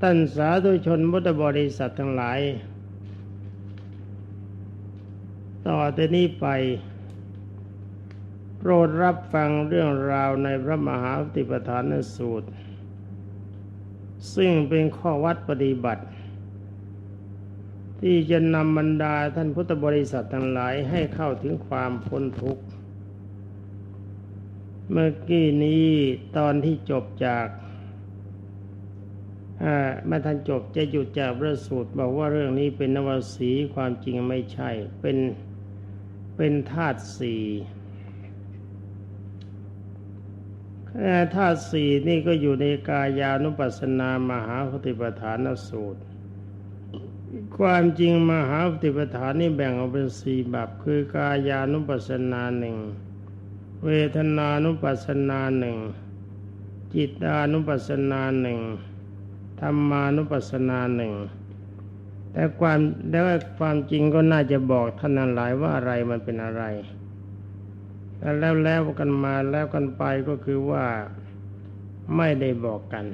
ท่านสาธุชนพุทธบริษัททั้งหลาย ต่อแต่นี้ไป โปรดรับฟังเรื่องราวในพระมหาปฏิปทานสูตร ซึ่งเป็นข้อวัดปฏิบัติ ที่จะนำบรรดาท่านพุทธบริษัททั้งหลายให้เข้าถึงความพ้นทุกข์ เมื่อกี้นี้ตอนที่จบจาก แม่ท่านจบจะหยุดจากพระสูตรบอกว่าเรื่องนี้เป็นนวสีความจริงไม่ใช่ เป็นเป็นธาตุสี่ธาตุสี่นี่ก็อยู่ในกายานุปัสสนามหาปฏิปทานสูตร ความจริงมหาปฏิปทานนี่แบ่งออกเป็นสี่แบบคือกายานุปัสสนาหนึ่งเวทนานุปัสสนาหนึ่งจิตานุปัสสนาหนึ่ง ธรรมานุปัสสนาหนึ่งแต่ความแล้วความจริงก็น่าจะบอกท่านหลายว่าอะไรมันเป็นอะไร แล้วแล้วกันมาแล้วกันไปก็คือว่าไม่ได้บอกกัน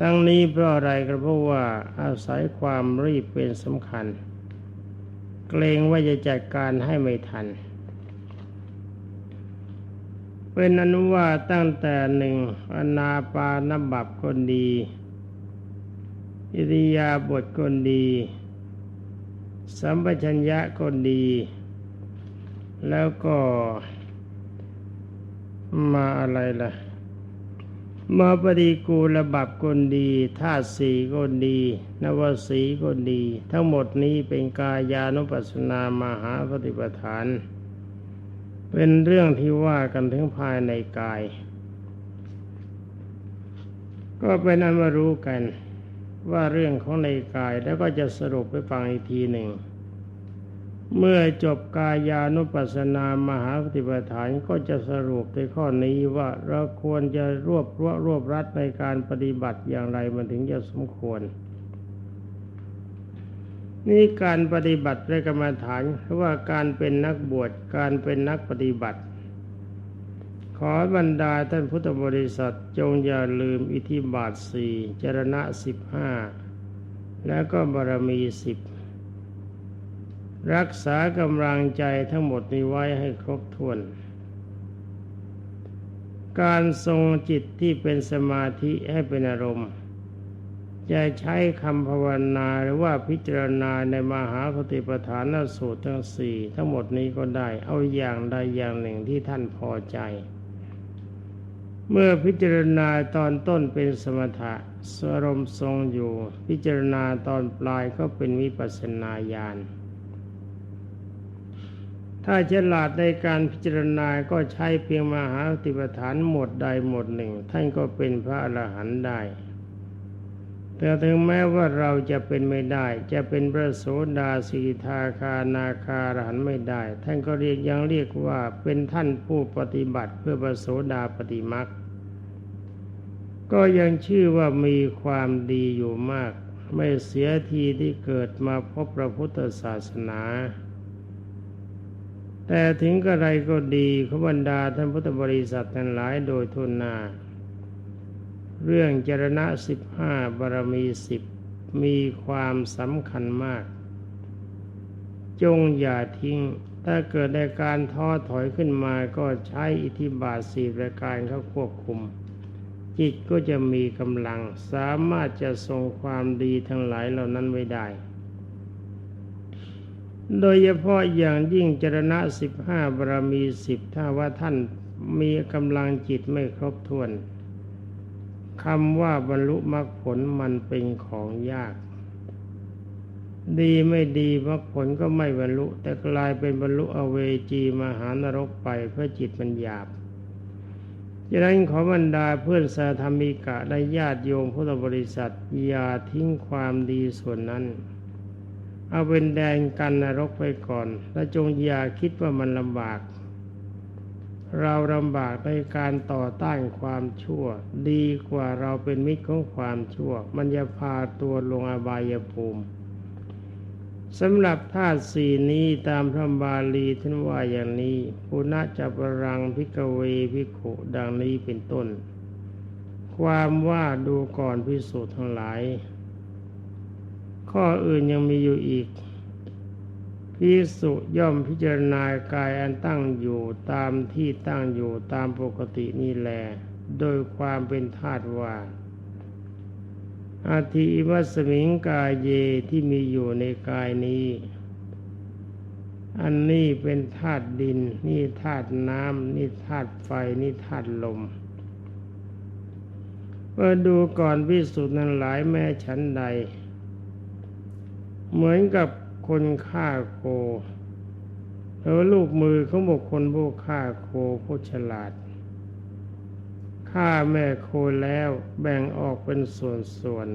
ตั้งนี้เพราะอะไรก็เพราะว่าอาศัยความรีบเป็นสำคัญ เกรงว่าจะจัดการให้ไม่ทัน เป็นอนุว่าตั้งแต่หนึ่งอนาปานบับคนดี อิริยาบถคนดี สัมปชัญญะคนดี แล้วก็มาอะไรล่ะ มาปฏิกูลบับคนดีธาตุสีคนดี นวสีคนดี ทั้งหมดนี้เป็นกายานุปัสสนามหาปฏิปทาน เป็นเรื่องที่ว่ากันถึงภายในกาย ก็เป็นอันมารู้กันว่าเรื่องของในกายแล้วก็จะสรุปไปฟังอีกทีหนึ่ง เมื่อจบกายานุปัสสนามหาปฏิปทานก็จะสรุปในข้อนี้ว่าเราควรจะรวบรวบรวบรัดในการปฏิบัติอย่างไรมันถึงจะสมควร นี่การปฏิบัติในกรรมฐานหรือว่าการเป็นนักบวชการเป็นนักปฏิบัติ ขอบรรดาท่านพุทธบริษัทจงอย่าลืมอิทธิบาทสี่จรณะสิบห้าแล้วก็บารมีสิบรักษากำลังใจทั้งหมดนี้ไว้ให้ครบถ้วน การทรงจิตที่เป็นสมาธิให้เป็นอารมณ์ จะใช้คำภาวนาหรือว่าพิจารณาในมหาปฏิปทานสูตรทั้งสี่ทั้งหมดนี้ก็ได้ เอาอย่างใดอย่างหนึ่งที่ท่านพอใจ เมื่อพิจารณาตอนต้นเป็นสมถะสรมทรงอยู่ พิจารณาตอนปลายก็เป็นวิปัสสนาญาณถ้าฉลาดในการพิจารณาก็ใช้เพียงมหาปฏิปทานหมดใดหมดหนึ่ง ท่านก็เป็นพระอรหันต์ได้ แต่ถึงแม้ว่าเราจะเป็นไม่ได้ จะเป็นพระโสดาสีทาคานาคารหันไม่ได้ ท่านก็เรียกยังเรียกว่าเป็นท่านผู้ปฏิบัติเพื่อพระโสดาปฏิมักก็ยังชื่อว่ามีความดีอยู่มาก ไม่เสียทีที่เกิดมาพบพระพุทธศาสนา แต่ถึงกระไรก็ดีขบรรดาท่านพุทธบริษัททั้งหลายโดยทุนนา เรื่องจรณะสิบห้าบารมีสิบมีความสำคัญมาก จงอย่าทิ้ง ถ้าเกิดในการท้อถอยขึ้นมาก็ใช้อิทธิบาทสี่ประการเข้าควบคุม จิตก็จะมีกำลังสามารถจะทรงความดีทั้งหลายเหล่านั้นไว้ได้ โดยเฉพาะอย่างยิ่งจรณะสิบห้าบารมีสิบถ้าว่าท่านมีกำลังจิตไม่ครบถ้วน คำว่าบรรลุมรรคผลมันเป็นของยาก ดีไม่ดีมรรคผลก็ไม่บรรลุ แต่กลายเป็นบรรลุอเวจีมหานรกไปเพราะจิตมันหยาบดังนั้นขอบรรดาเพื่อนสาธรรมิกะและญาติโยมพุทธบริษัทอย่าทิ้งความดีส่วนนั้น เอาเป็นแดนกันนรกไปก่อน และจงอย่าคิดว่ามันลำบาก เราลำบากในการต่อต้านความชั่ว ดีกว่าเราเป็นมิตรของความชั่ว มันจะพาตัวลงอบายภูมิสำหรับธาตุสี่นี้ตามพระบาลีท่านว่าอย่างนี้ปุณะจัปรังพิกเวพิขุดังนี้เป็นต้น ความว่าดูก่อนพิสูจน์ทั้งหลาย ข้ออื่นยังมีอยู่อีก พิสุย่อมพิจารณากายอันตั้งอยู่ตามที่ตั้งอยู่ตามปกตินี่แลโดยความเป็นธาตุว่าอาทิวัสมิงกายเยที่มีอยู่ในกายนี้ อันนี้เป็นธาตุดิน นี่ธาตุน้ำนี่ธาตุไฟ นี่ธาตุลมเมื่อดูก่อนพิสูจน์นั้นหลายแม่ชั้นใด เหมือนกับ คนฆ่าโคแล้วลูกมือของบุคคลผู้ฆ่าโคผู้ฉลาดฆ่าแม่โคแล้วแบ่งออกเป็นส่วน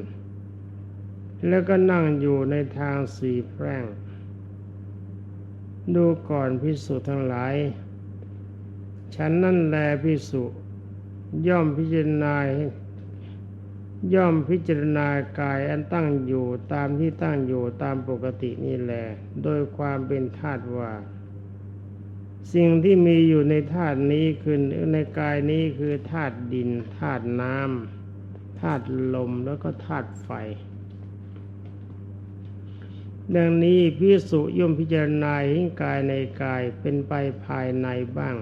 ๆ แล้วก็นั่งอยู่ในทางสีแพร่ง ดูก่อนพิสุทั้งหลาย ฉันนั่นแลพิสุย่อมพิจารณา ย่อมพิจารณากายอันตั้งอยู่ตามที่ตั้งอยู่ตามปกตินี่แหละโดยความเป็นธาตุว่า สิ่งที่มีอยู่ในธาตุนี้คือในกายนี้คือธาตุดินธาตุน้ำธาตุลมแล้วก็ธาตุไฟ ดังนี้พิสุย่อมพิจารณาเห็นกายในกายเป็นไปภายในบ้าง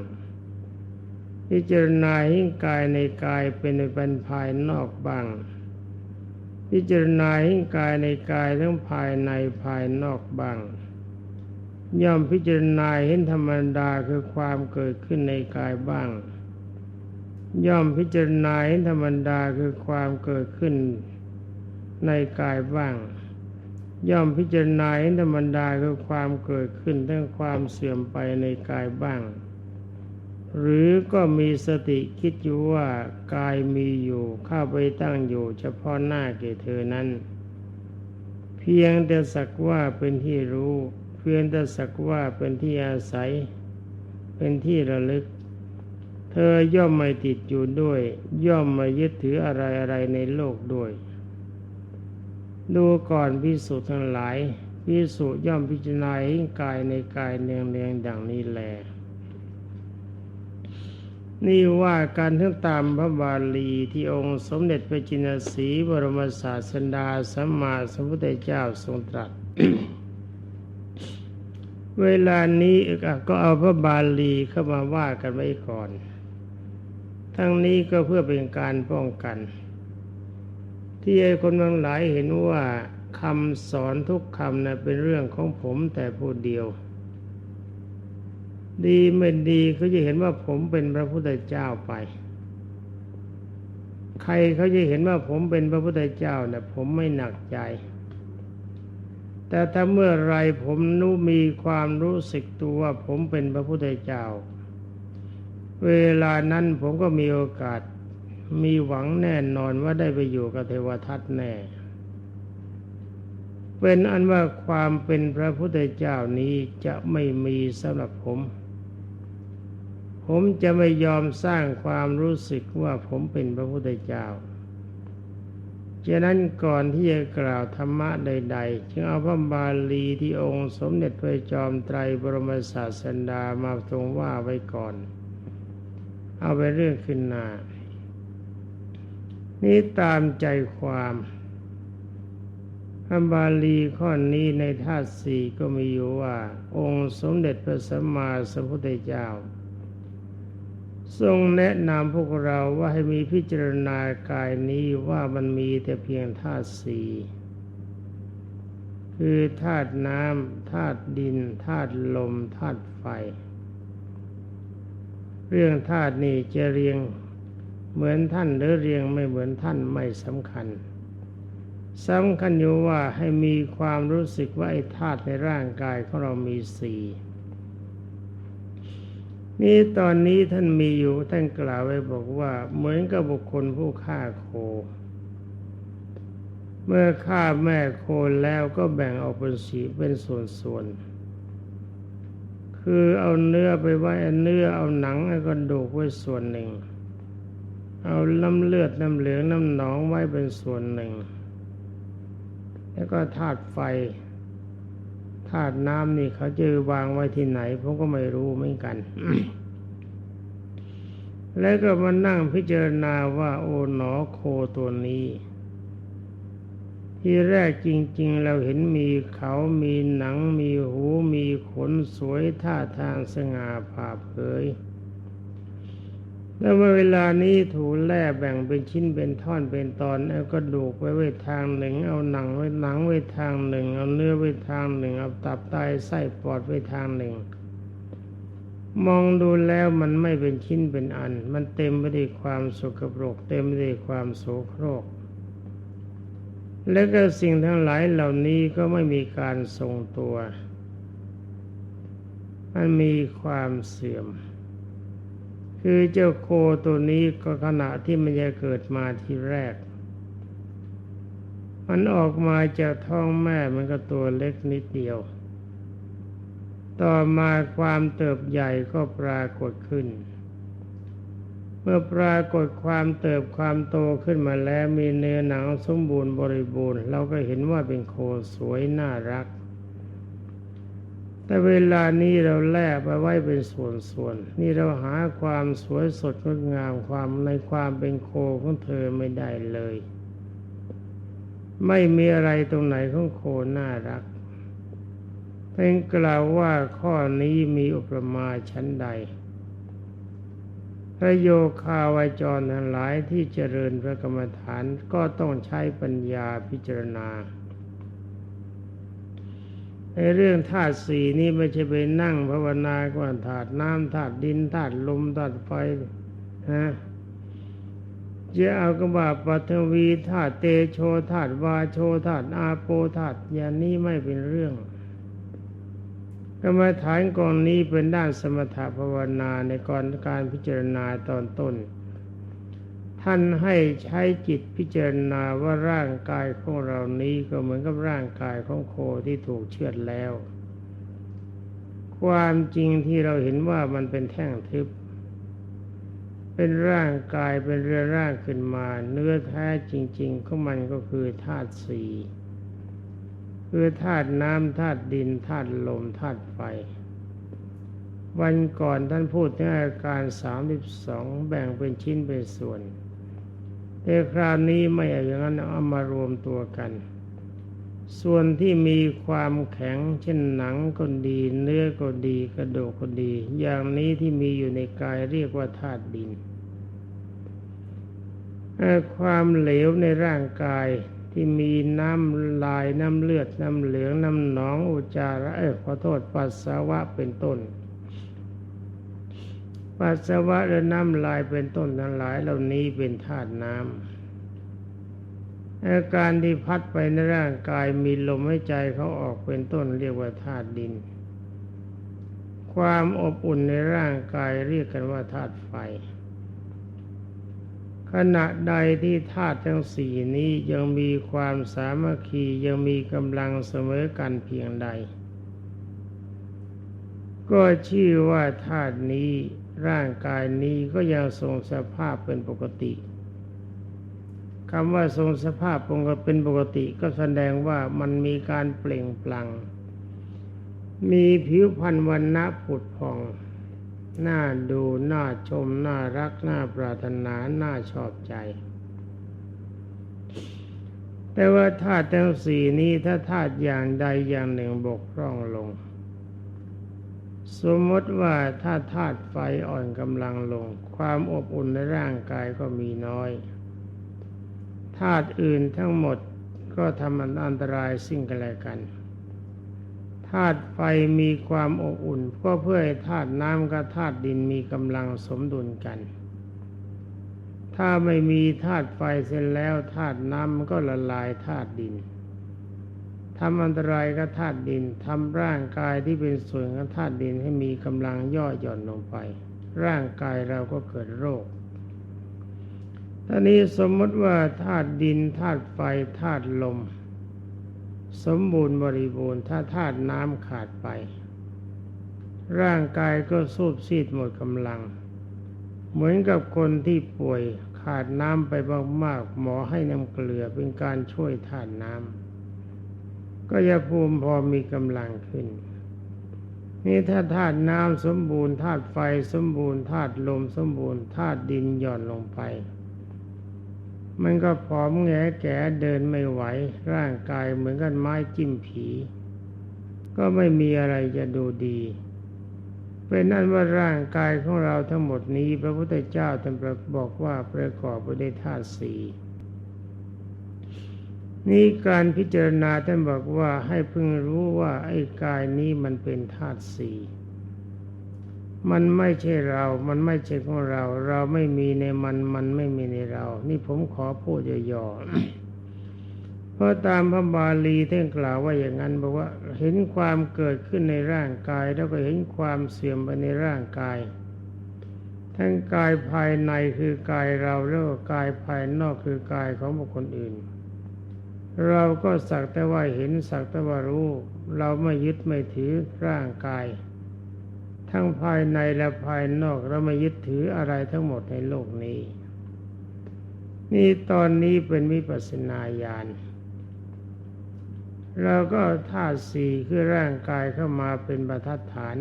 พิจารณาเห็นกายในกายเป็นเป็นภายนอกบ้าง พิจารณาเห็นกายในกายทั้งภายในภายนอกบ้าง ย่อมพิจารณาเห็นธรรมดาคือความเกิดขึ้นในกายบ้าง ย่อมพิจารณาเห็นธรรมดาคือความเกิดขึ้นในกายบ้าง ย่อมพิจารณาเห็นธรรมดาคือความเกิดขึ้นทั้งความเสื่อมไปในกายบ้าง หรือก็มีสติคิดอยู่ว่ากายมีอยู่เข้าไปตั้งอยู่เฉพาะหน้าแก่เธอนั้น เพียงแต่สักว่าเป็นที่รู้ เพียงแต่สักว่าเป็นที่อาศัย เป็นที่ระลึก เธอย่อมไม่ติดอยู่ด้วย ย่อมไม่ยึดถืออะไรอะไรในโลกด้วย ดูก่อนพิสุทั้งหลายพิสุย่อมพิจารณาเห็นกายในกายเนืองเนืองดังนี้แล นี่ว่าการทั้งตามพระบาลีที่องค์สมเด็จพระจินสีบรมศาสดาสัมมาสัมพุทธเจ้าทรงตรัส เวลานี้ก็เอาพระบาลีเข้ามาว่ากันไว้ก่อน ทั้งนี้ก็เพื่อเป็นการป้องกัน ที่ไอ้คนบางหลายเห็นว่าคำสอนทุกคำนะเป็นเรื่องของผมแต่ผู้เดียว ดีไม่ดีเขาจะเห็นว่าผมเป็นพระพุทธเจ้าไป ใครเขาจะเห็นว่าผมเป็นพระพุทธเจ้าเนี่ยผมไม่หนักใจ แต่ถ้าเมื่อไรผมนู้มีความรู้สึกตัวว่าผมเป็นพระพุทธเจ้า เวลานั้นผมก็มีโอกาสมีหวังแน่นอนว่าได้ไปอยู่กับเทวทัตแน่ เป็นอันว่าความเป็นพระพุทธเจ้านี้จะไม่มีสำหรับผม ผมจะไม่ยอมสร้างความรู้สึกว่าผมเป็นพระพุทธเจ้าฉะนั้นก่อนที่จะกล่าวธรรมะใด ๆ จึงเอาพระบาลีที่องค์สมเด็จพระจอมไตรบรมศาสดามาทรงว่าไว้ก่อน เอาไปเรื่องขึ้นหน้า นี้ตามใจความพระบาลีข้อนี้ในธาตุสี่ก็มีอยู่ว่า องค์สมเด็จพระสัมมาสัมพุทธเจ้า ทรงแนะนำพวกเราว่าให้มีพิจารณากายนี้ว่ามันมีแต่เพียงธาตุสี่คือธาตุน้ำธาตุดินธาตุลมธาตุไฟ เรื่องธาตุนี้จะเรียงเหมือนท่านหรือเรียงไม่เหมือนท่านไม่สำคัญสำคัญอยู่ว่าให้มีความรู้สึกว่าไอ้ธาตุในร่างกายของเรามีสี่ นี่ตอนนี้ท่านมีอยู่ท่านกล่าวไว้บอกว่า เหมือนกับบุคคลผู้ฆ่าโค เมื่อฆ่าแม่โคแล้วก็แบ่งออกเป็นสีเป็นส่วนๆคือเอาเนื้อไปไว้เนื้อเอาหนังเอากระดูกไว้ส่วนหนึ่ง เอาน้ำเลือดน้ำเหลืองน้ำหนองไว้เป็นส่วนหนึ่ง แล้วก็ธาตุไฟ ธาตุน้ำนี่เขาจะวางไว้ที่ไหนผมก็ไม่รู้เหมือนกัน แล้วก็มานั่งพิจารณาว่าโอ๋หนอโคตัวนี้ ที่แรกจริง ๆ เราเห็นมีเขามีหนังมีหูมีขนสวยท่าทางสง่าผ่าเผย แล้วเมื่อเวลานี้ถูแล่แบ่งเป็นชิ้นเป็นท่อนเป็นตอนเอากระดูกไว้ไว้ทางหนึ่ง เอาหนังไว้หนังไว้ทางหนึ่ง เอาเนื้อไว้ทางหนึ่ง เอาตับไตไส้ปอดไว้ทางหนึ่ง มองดูแล้วมันไม่เป็นชิ้นเป็นอัน มันเต็มไปด้วยความสกปรก เต็มไปด้วยความโสโครก และก็สิ่งทั้งหลายเหล่านี้ก็ไม่มีการทรงตัว มันมีความเสื่อม คือเจ้าโคตัวนี้ก็ขณะที่มันจะเกิดมาทีแรก มันออกมาจากท้องแม่มันก็ตัวเล็กนิดเดียว ต่อมาความเติบใหญ่ก็ปรากฏขึ้น เมื่อปรากฏความเติบความโตขึ้นมาแล้วมีเนื้อหนังสมบูรณ์บริบูรณ์ เราก็เห็นว่าเป็นโคสวยน่ารัก แต่เวลานี้เราแลกไปไว้เป็นส่วนๆ นี่เราหาความสวยสดงดงามความในความเป็นโคของเธอไม่ได้เลย ไม่มีอะไรตรงไหนของโคน่ารักเป็นกล่าวว่าข้อนี้มีอุปมาชั้นใด พระโยคาวาจรทั้งหลายที่เจริญพระกรรมฐานก็ต้องใช้ปัญญาพิจารณา ในเรื่องธาตุสี่นี้ไม่ใช่ไปนั่งภาวนาก่อนธาตุน้ำธาตุดินธาตุลมธาตุไฟฮะจะเอากระบาปัทวีธาตุเตโชธาตุวาโชธาตุอาโปธาตุอย่างนี้ไม่เป็นเรื่อง กรรมฐานกองนี้เป็นด้านสมถภาวนาในก่อนการพิจารณาตอนต้น ท่านให้ใช้จิตพิจารณาว่าร่างกายของเรานี้ก็เหมือนกับร่างกายของโคที่ถูกเชือดแล้ว ความจริงที่เราเห็นว่ามันเป็นแท่งทึบ เป็นร่างกายเป็นเรือร่างขึ้นมา เนื้อแท้จริง ๆ ของมันก็คือธาตุสี่คือธาตุน้ำธาตุดินธาตุลมธาตุไฟวันก่อนท่านพูดถึงอาการสามสิบสองแบ่งเป็นชิ้นเป็นส่วน แต่คราวนี้ไม่เอาอย่างนั้นเอามารวมตัวกัน ส่วนที่มีความแข็งเช่นหนังก็ดี เนื้อก็ดีกระดูกก็ดี อย่างนี้ที่มีอยู่ในกายเรียกว่าธาตุดินความเหลวในร่างกายที่มีน้ำลายน้ำเลือดน้ำเหลืองน้ำหนองอุจจาระเออขอโทษปัสสาวะเป็นต้น ปัสสาวะและน้ำลายเป็นต้นทั้งหลายเหล่านี้เป็นธาตุน้ำอาการที่พัดไปในร่างกายมีลมหายใจเขาออกเป็นต้นเรียกว่าธาตุดิน ความอบอุ่นในร่างกายเรียกกันว่าธาตุไฟ ขณะใดที่ธาตุทั้งสี่นี้ยังมีความสามัคคียังมีกำลังเสมอกันเพียงใด ก็ชื่อว่าธาตุนี้ ร่างกายนี้ก็ยังทรงสภาพเป็นปกติคำว่าทรงสภาพเป็นปกติก็แสดงว่ามันมีการเปล่งปลั่ง มีผิวพรรณวันณะผุดผ่องน่าดูน่าชมน่ารักน่าปรารถนาน่าชอบใจ แต่ว่าธาตุทั้งสี่นี้ถ้าธาตุอย่างใดอย่างหนึ่งบกพร่องลง สมมติว่าถ้าธาตุไฟอ่อนกำลังลง ความอบอุ่นในร่างกายก็มีน้อยธาตุอื่นทั้งหมดก็ทำอันตรายสิ่งกันและกันธาตุไฟมีความอบอุ่นก็เพื่อให้ธาตุน้ำกับธาตุดินมีกำลังสมดุลกัน ถ้าไม่มีธาตุไฟเสร็จแล้วธาตุน้ำมันก็ละลายธาตุดิน ทำอันตรายกับธาตุดินทำร่างกายที่เป็นส่วนของธาตุดินให้มีกำลังย่อหย่อนลงไป ร่างกายเราก็เกิดโรคตอนนี้สมมติว่าธาตุดินธาตุไฟธาตุลม สมบูรณ์บริบูรณ์ถ้าธาตุน้ำขาดไป ร่างกายก็สูบซีดหมดกำลัง เหมือนกับคนที่ป่วยขาดน้ำไปมากๆหมอให้น้ำเกลือเป็นการช่วยธาตุน้ำ ก็ยาภูมิพอมีกำลังขึ้น นี่ถ้าธาตุน้ำสมบูรณ์ธาตุไฟสมบูรณ์ธาตุลมสมบูรณ์ธาตุดินหย่อนลงไป มันก็ผอมแงแก่เดินไม่ไหว ร่างกายเหมือนกันไม้จิ้มผี ก็ไม่มีอะไรจะดูดีเป็นนั่นว่าร่างกายของเราทั้งหมดนี้ พระพุทธเจ้าท่านบอกว่าประกอบไปด้วยธาตุสี่ นี่การพิจารณาท่านบอกว่าให้พึงรู้ว่าไอ้กายนี้มันเป็นธาตุสี่มันไม่ใช่เรา มันไม่ใช่ของเรา เราไม่มีในมัน มันไม่มีในเรา นี่ผมขอพูดย่อๆ เพราะตามพระบาลีท่านกล่าวว่าอย่างนั้นบอกว่าเห็นความเกิดขึ้นในร่างกาย แล้วก็เห็นความเสื่อมไปในร่างกาย ทั้งกายภายในคือกายเราแล้วก็กายภายนอกคือกายของบุคคลอื่น เราก็สักแต่ว่าเห็นสักแต่ว่ารู้ เราไม่ยึดไม่ถือร่างกาย ทั้งภายในและภายนอกเราไม่ยึดถืออะไรทั้งหมดในโลกนี้ นี่ตอนนี้เป็นวิปัสสนาญาณเราก็ธาตุสี่คือร่างกายเข้ามาเป็นบรรทัดฐาน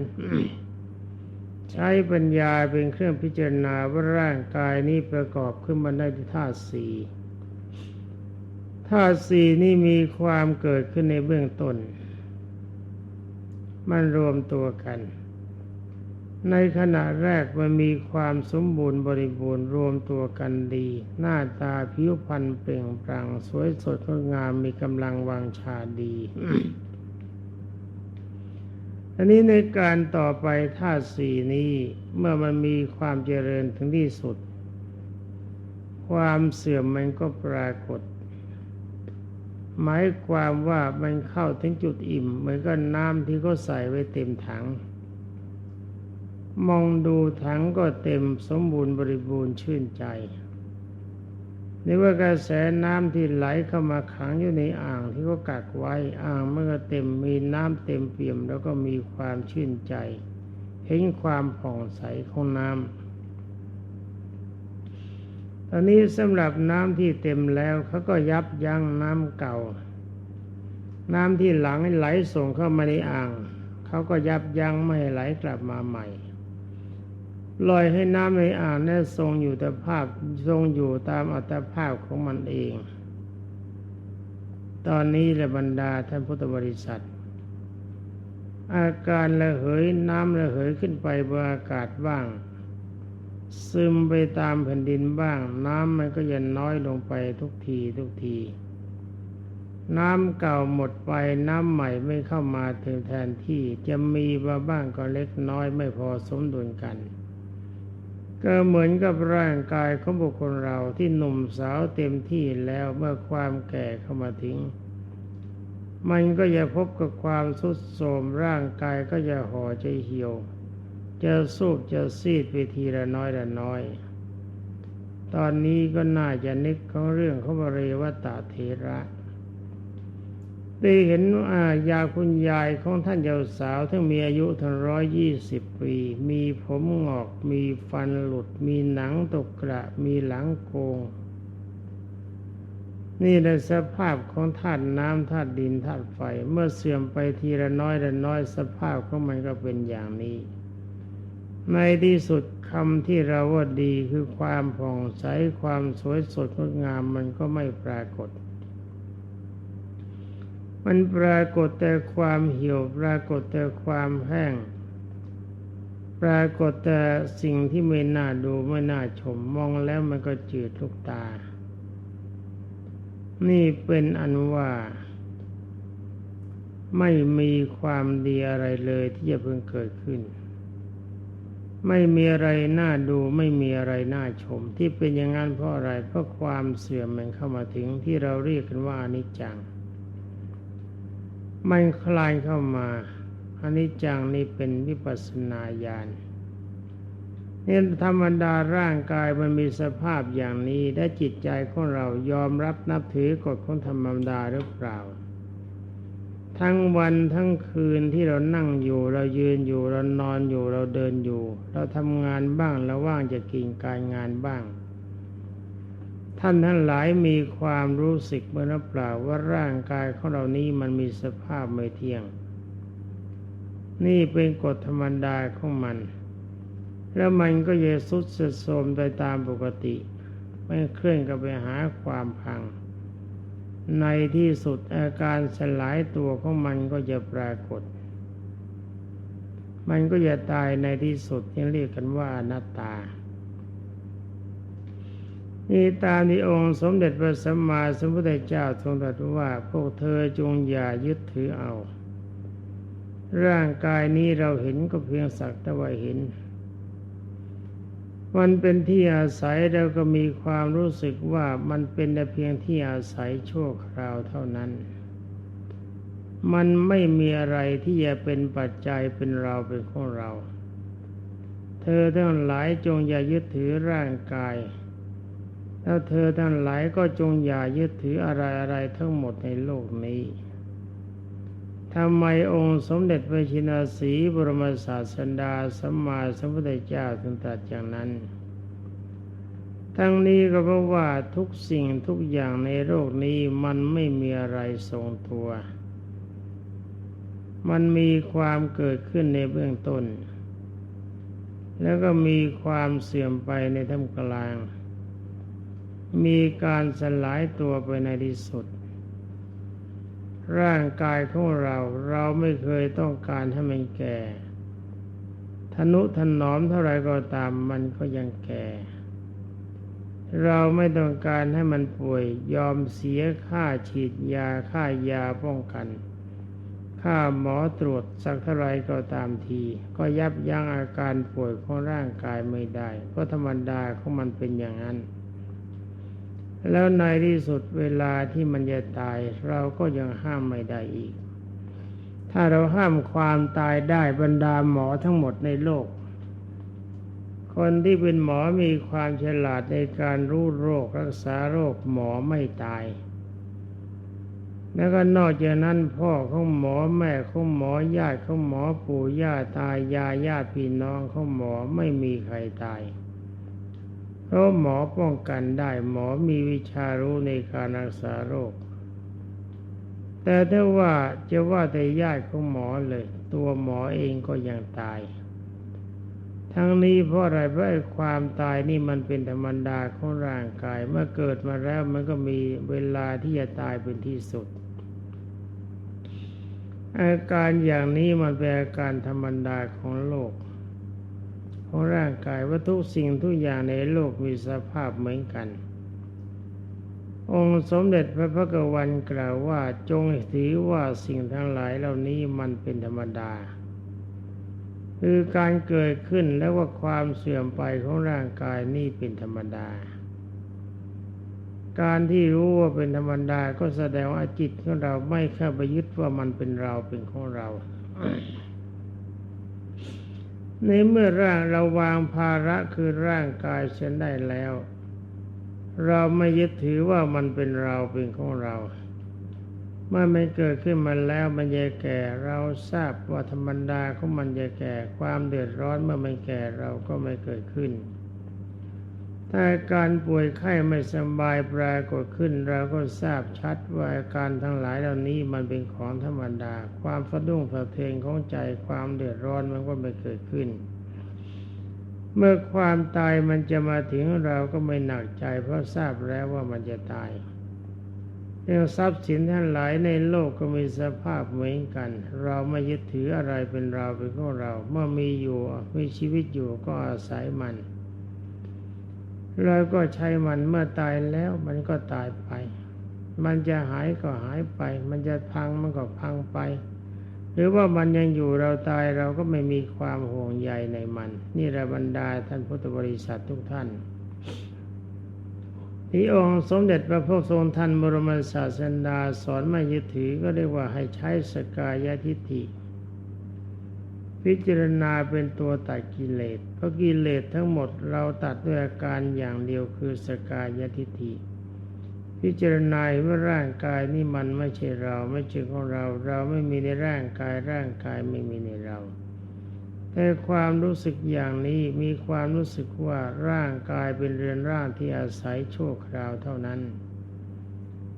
ใช้ปัญญาเป็นเครื่องพิจารณาว่าร่างกายนี้ประกอบขึ้นมาได้ธาตุสี่ ธาตุสี่นี่มีความเกิดขึ้นในเบื้องต้น มันรวมตัวกัน ในขณะแรกมันมีความสมบูรณ์บริบูรณ์รวมตัวกันดี หน้าตาผิวพรรณเปล่งปลั่งสวยสดงดงามมีกำลังวังชาดีอันนี้ในการต่อไปธาตุสี่นี้เมื่อมันมีความเจริญถึงที่สุด ความเสื่อมมันก็ปรากฏ หมายความว่ามันเข้าถึงจุดอิ่ม เหมือนกับน้ำที่เขาใส่ไว้เต็มถัง มองดูถังก็เต็มสมบูรณ์บริบูรณ์ชื่นใจนี่ว่ากระแสน้ำที่ไหลเข้ามาขังอยู่ในอ่างที่เขากักไว้อ่างเมันก็เต็มมีน้ำเต็มเปี่ยมแล้วก็มีความชื่นใจ เห็นความผ่องใสของน้ำ ตอนนี้สำหรับน้ำที่เต็มแล้วเขาก็ยับยั้งน้ำเก่า น้ำที่หลังไหลส่งเข้ามาในอ่างเขาก็ยับยั้งไม่ไหลกลับมาใหม่ลอยให้น้ำในอ่างนั้นทรงอยู่แต่ภาพทรงอยู่ตามอัตภาพของมันเอง ตอนนี้ละบรรดาท่านพุทธบริษัท อาการระเหยน้ำระเหยขึ้นไปบนอากาศบ้าง ซึมไปตามแผ่นดินบ้าง น้ำมันก็ยันน้อยลงไปทุกทีทุกที น้ำเก่าหมดไปน้ำใหม่ไม่เข้ามาถึงแทนที่จะมีมาบ้างก็เล็กน้อยไม่พอสมดุลกัน ก็เหมือนกับร่างกายของบุคคลเราที่หนุ่มสาวเต็มที่แล้วเมื่อความแก่เข้ามาทิ้งมันก็จะพบกับความสุดโทรมร่างกายก็จะห่อใจเหี่ยว จะสูบจะซีดไปทีละน้อยละน้อย ตอนนี้ก็น่าจะนึกของเรื่องของบริวตาเทระได้เห็นอายาคุณยายของท่านเจ้าสาวทั้งมีอายุทั้งร้อยยี่สิบปี มีผมงอก มีฟันหลุด มีหนังตกกระ มีหลังโกง นี่ในสภาพของธาตุน้ำธาตุดินธาตุไฟ เมื่อเสื่อมไปทีละน้อยละน้อยสภาพของมันก็เป็นอย่างนี้ ในที่สุดคำที่เราว่าดีคือความผ่องใสความสวยสดงดงามมันก็ไม่ปรากฏ มันปรากฏแต่ความเหี่ยวปรากฏแต่ความแห้ง ปรากฏแต่สิ่งที่ไม่น่าดูไม่น่าชมมองแล้วมันก็จืดลูกตา นี่เป็นอันว่าไม่มีความดีอะไรเลยที่จะเพิ่งเกิดขึ้น ไม่มีอะไรน่าดูไม่มีอะไรน่าชม ที่เป็นอย่างนั้นเพราะอะไรเพราะความเสื่อมมันเข้ามาถึงที่เราเรียกกันว่าอนิจจัง มันคลายเข้ามาอนิจจังนี่เป็นวิปัสนาญาณนี่ธรรมดาร่างกายมันมีสภาพอย่างนี้และจิตใจของเรายอมรับนับถือกฎของธรรมดาหรือเปล่า ทั้งวันทั้งคืนที่เรานั่งอยู่ เรายืนอยู่เรานอนอยู่เราเดินอยู่ เราทำงานบ้างเราว่างจะกินการงานบ้าง ท่านทั้งหลายมีความรู้สึกเมื่อเปล่าว่าร่างกายของเรานี้มันมีสภาพไม่เที่ยง นี่เป็นกฎธรรมดาของมัน แล้วมันก็จะสุดสะโทมไปตามปกติ ไม่เคลื่อนกับไปหาความพัง ในที่สุดอาการสลายตัวของมันก็จะปรากฏ มันก็จะตายในที่สุดที่เรียกกันว่าอนัตตา นี่ตามที่องค์สมเด็จพระสัมมาสัมพุทธเจ้าทรงตรัสว่า พวกเธอจงอย่ายึดถือเอา ร่างกายนี้เราเห็นก็เพียงสักแต่ว่าเห็น มันเป็นที่อาศัยเราก็มีความรู้สึกว่ามันเป็นแต่เพียงที่อาศัยชั่วคราวเท่านั้น มันไม่มีอะไรที่จะเป็นปัจจัยเป็นเราเป็นของเรา เธอทั้งหลายจงอย่ายึดถือร่างกาย แล้วเธอทั้งหลายก็จงอย่ายึดถืออะไรอะไรทั้งหมดในโลกนี้ ทำไมองค์สมเด็จพระชินสีบรมศาสดาสัมมาสัมพุทธเจ้าถึงตรัสอย่างนั้น ทั้งนี้ก็เพราะว่าทุกสิ่งทุกอย่างในโลกนี้มันไม่มีอะไรทรงตัว มันมีความเกิดขึ้นในเบื้องต้น แล้วก็มีความเสื่อมไปในท่ามกลาง มีการสลายตัวไปในที่สุด ร่างกายของเราเราไม่เคยต้องการให้มันแก่ทนุถนอมเท่าไรก็ตามมันก็ยังแก่ เราไม่ต้องการให้มันป่วยยอมเสียค่าฉีดยาค่ายาป้องกัน ค่าหมอตรวจสักเท่าไรก็ตามที ก็ยับยั้งอาการป่วยของร่างกายไม่ได้ เพราะธรรมดาของมันเป็นอย่างนั้น แล้วในที่สุดเวลาที่มันจะตาย เราก็ยังห้ามไม่ได้อีก ถ้าเราห้ามความตายได้บรรดาหมอทั้งหมดในโลก คนที่เป็นหมอมีความฉลาดในการรู้โรครักษาโรคหมอไม่ตาย แล้วก็นอกจากนั้นพ่อของหมอแม่ของหมอญาติของหมอปู่ย่าตายยายญาติพี่น้องของหมอไม่มีใครตาย เพราะหมอป้องกันได้หมอมีวิชารู้ในการรักษาโรค แต่ถ้าว่าจะว่าแต่ญาติของหมอเลย ตัวหมอเองก็ยังตาย ทั้งนี้เพราะอะไรเพราะความตายนี่มันเป็นธรรมดาของร่างกาย เมื่อเกิดมาแล้วมันก็มีเวลาที่จะตายเป็นที่สุดอาการอย่างนี้มันเป็นอาการธรรมดาของโลก ของร่างกายว่าทุกสิ่งทุกอย่างในโลกมีสภาพเหมือนกัน องค์สมเด็จพระพุทธวันกล่าวว่าจงถือว่าสิ่งทั้งหลายเหล่านี้มันเป็นธรรมดา คือการเกิดขึ้นแล้วว่าความเสื่อมไปของร่างกายนี่เป็นธรรมดา การที่รู้ว่าเป็นธรรมดาก็แสดงว่าจิตของเราไม่เข้าไปยึดว่ามันเป็นเราเป็นของเรา ในเมื่อร่างเราวางภาระคือร่างกายฉันได้แล้ว เราไม่ยึดถือว่ามันเป็นเราเป็นของเรา เมื่อมันเกิดขึ้นมาแล้วมันจะแก่ เราทราบว่าธรรมดาของมันจะแก่ ความเดือดร้อนเมื่อมันแก่เราก็ไม่เกิดขึ้น ถ้าการป่วยไข้ไม่สบายปรากฏขึ้น เราก็ทราบชัดว่าอาการทั้งหลายเหล่านี้มันเป็นของธรรมดา ความสะดุ้งสะเทือนของใจความเดือดร้อนมันก็ไม่เกิดขึ้น เมื่อความตายมันจะมาถึงเราก็ไม่หนักใจ เพราะทราบแล้วว่ามันจะตายเรื่องทรัพย์สินทั้งหลายในโลกก็มีสภาพเหมือนกัน เราไม่ยึดถืออะไรเป็นเราเป็นของเรา เมื่อมีอยู่มีชีวิตอยู่ก็อาศัยมัน เราก็ใช้มันเมื่อตายแล้วมันก็ตายไป มันจะหายก็หายไป มันจะพังมันก็พังไป หรือว่ามันยังอยู่เราตายเราก็ไม่มีความห่วงใยในมัน นี่ระบรรดาท่านพุทธบริษัททุกท่านที่องค์สมเด็จพระพุทธทรงท่านบรมศาสดาสอนไม่ยึดถือก็เรียกว่าให้ใช้สกายทิฏฐิ พิจารณาเป็นตัวตัดกิเลส เพราะกิเลสทั้งหมดเราตัดด้วยอาการอย่างเดียวคือสกายทิฏฐิ พิจารณาว่าร่างกายนี่มันไม่ใช่เราไม่ใช่ของเรา เราไม่มีในร่างกายร่างกายไม่มีในเรา แต่ความรู้สึกอย่างนี้มีความรู้สึกว่าร่างกายเป็นเรือนร่างที่อาศัยชั่วคราวเท่านั้น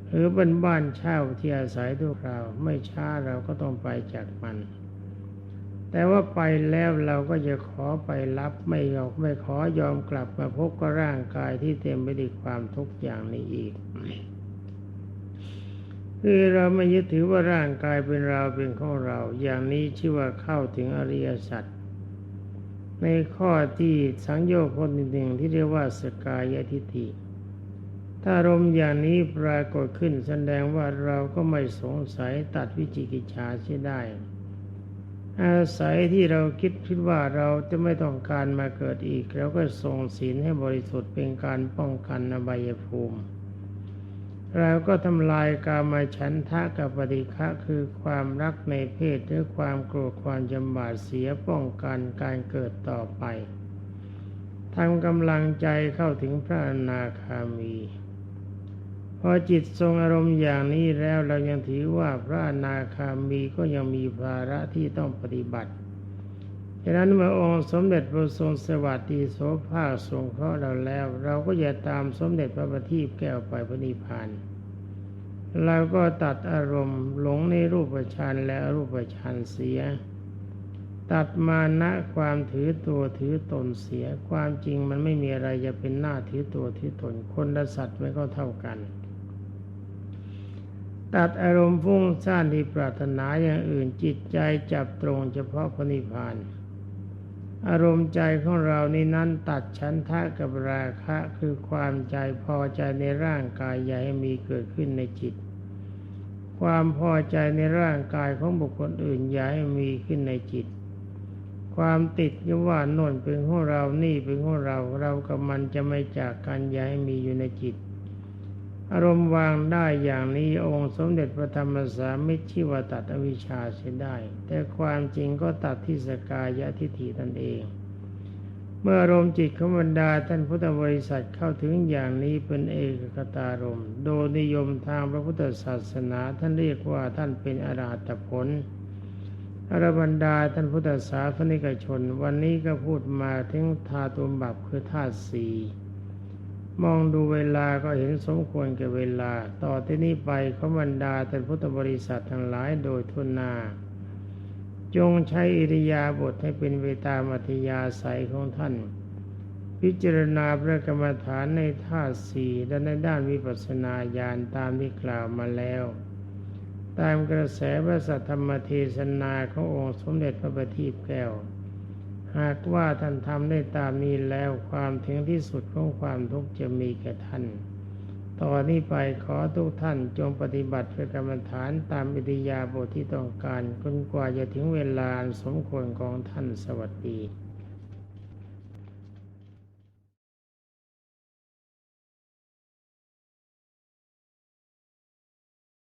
หรือเป็นบ้านเช่าที่อาศัยทั่วคราว ไม่ช้าเราก็ต้องไปจากมัน แต่ว่าไปแล้วเราก็จะขอไปรับไม่ยอมไม่ขอยอมกลับมาพบกับร่างกายที่เต็มไปด้วยความทุกข์อย่างนี้อีก คือเราไม่ยึดถือว่าร่างกายเป็นเราเป็นของเรา อย่างนี้ชื่อว่าเข้าถึงอริยสัจในข้อที่สังโยชน์คนหนึ่งที่เรียกว่าสกายทิฏฐิถ้ารมอย่างนี้ปรากฏขึ้นแสดงว่าเราก็ไม่สงสัยตัดวิจิกิจฉาเสียได้ อาศัยที่เราคิดคิดว่าเราจะไม่ต้องการมาเกิดอีกเราก็ส่งศีลให้บริสุทธิ์เป็นการป้องกันอบายภูมิเราก็ทำลายกามาฉันทะกับปฏิฆะคือความรักในเพศหรือความโกรธความจำบาดเสียป้องกันการเกิดต่อไปทำกำลังใจเข้าถึงพระอนาคามี พอจิตทรงอารมณ์อย่างนี้แล้วเรายังถือว่าพระอนาคามีก็ยังมีภาระที่ต้องปฏิบัติฉะนั้นเมื่อองค์สมเด็จพระทรงสวัสดีโสภาคทรงเคราะห์เราแล้ว เราก็อย่าตามสมเด็จพระบัณฑิตแก้วไปพระนิพพานเราก็ตัดอารมณ์หลงในรูปฌานและรูปฌานเสีย ตัดมานะความถือตัวถือตนเสีย ความจริงมันไม่มีอะไรจะเป็นหน้าถือตัวถือตนคนและสัตว์ไม่ก็เท่ากัน ตัดอารมณ์ฟุ้งซ่านที่ปรารถนาอย่างอื่นจิตใจจับตรงเฉพาะพระนิพพาน อารมณ์ใจของเรานี่นั้นตัดฉันทะกับราคะคือความใจพอใจในร่างกายอย่าให้มีเกิดขึ้นในจิต ความพอใจในร่างกายของบุคคลอื่นอย่าให้มีขึ้นในจิต ความติดยว่าโน่นเป็นของเรานี่เป็นของเราเรากับมันจะไม่จากกันอย่าให้มีอยู่ในจิต อารมณ์วางได้อย่างนี้องค์สมเด็จพระธรรมสามิตชื่อว่าตัดอวิชชาเสียได้ แต่ความจริงก็ตัดที่สกายะทิฏฐิตนเอง เมื่ออารมณ์จิตขบรรดาท่านพุทธบริษัทเข้าถึงอย่างนี้เป็นเอกคตารมณ์โดยนิยมทางพระพุทธศาสนาท่านเรียกว่าท่านเป็นอรหัตผลอรบรรดาท่านพุทธศาสนิกชน วันนี้ก็พูดมาถึงธาตุบับคือธาตุสี่ มองดูเวลาก็เห็นสมควรแก่เวลา ต่อที่นี้ไปขบรรดาท่านพุทธบริษัททั้งหลายโดยทุนนา จงใช้อิริยาบถให้เป็นเวตามัธยาศัยของท่าน พิจารณาพระกรรมฐานในธาตุสี่และในด้านวิปัสสนาญาณตามที่กล่าวมาแล้ว ตามกระแสพระสัทธรรมเทศนาขององค์สมเด็จพระบัณฑิตแก้ว หากว่าท่านทำได้ตามนี้แล้วความถึงที่สุดของความทุกข์จะมีแก่ท่าน ต่อนนี้ไปขอทุกท่านจงปฏิบัติเพื่อกรรมฐานตามอิทิยาบทที่ต้องการจนกว่าจะถึงเวลาสมควรของท่านสวัสดี